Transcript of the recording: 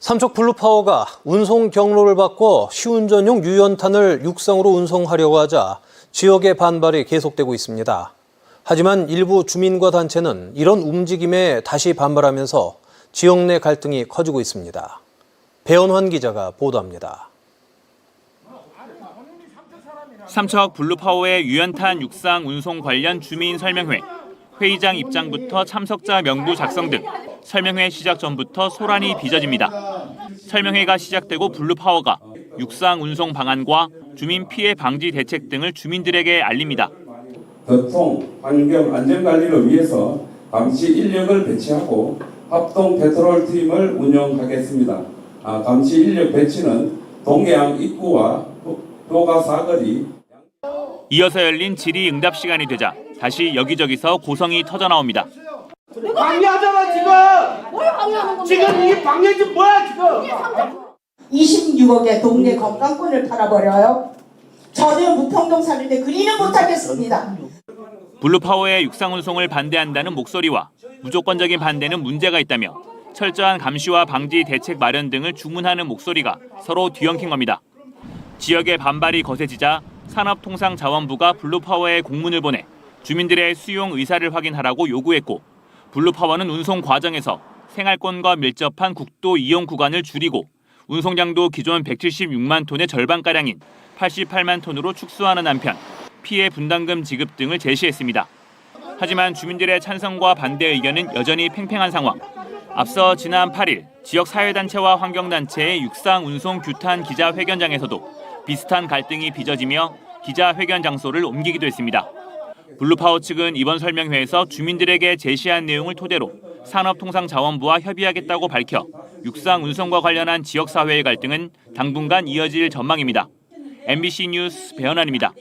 삼척 블루파워가 운송 경로를 바꿔 시운전용 유연탄을 육상으로 운송하려고 하자 지역의 반발이 계속되고 있습니다. 하지만 일부 주민과 단체는 이런 움직임에 다시 반발하면서 지역 내 갈등이 커지고 있습니다. 배현환 기자가 보도합니다. 삼척 블루파워의 유연탄 육상 운송 관련 주민 설명회, 회의장 입장부터 참석자 명부 작성 등 설명회 시작 전부터 소란이 빚어집니다. 설명회가 시작되고 블루파워가 육상 운송 방안과 주민 피해 방지 대책 등을 주민들에게 알립니다. 교통, 환경, 안전관리를 위해서 감시 인력을 배치하고 합동 페트롤 팀을 운영하겠습니다. 아, 감시 인력 배치는 동해안 입구와 도가 사거리, 이어서 열린 질의 응답 시간이 되자 다시 여기저기서 고성이 터져 나옵니다. 방해하잖아 지금. 뭘 방해하는 건데? 지금 이게 방해 좀 뭐야 지금? 26억의 동네 건강권을 팔아버려요. 저는 무평동 사는데 그리는 못하겠습니다. 블루파워의 육상 운송을 반대한다는 목소리와 무조건적인 반대는 문제가 있다며 철저한 감시와 방지 대책 마련 등을 주문하는 목소리가 서로 뒤엉킨 겁니다. 지역의 반발이 거세지자 산업통상자원부가 블루파워에 공문을 보내 주민들의 수용 의사를 확인하라고 요구했고 블루파워는 운송 과정에서 생활권과 밀접한 국도 이용 구간을 줄이고 운송량도 기존 176만 톤의 절반가량인 88만 톤으로 축소하는 한편 피해 분담금 지급 등을 제시했습니다. 하지만 주민들의 찬성과 반대 의견은 여전히 팽팽한 상황. 앞서 지난 8일 지역 사회단체와 환경단체의 육상 운송 규탄 기자회견장에서도 비슷한 갈등이 빚어지며 기자회견 장소를 옮기기도 했습니다. 블루파워 측은 이번 설명회에서 주민들에게 제시한 내용을 토대로 산업통상자원부와 협의하겠다고 밝혀 육상 운송과 관련한 지역사회의 갈등은 당분간 이어질 전망입니다. MBC 뉴스 배현환입니다.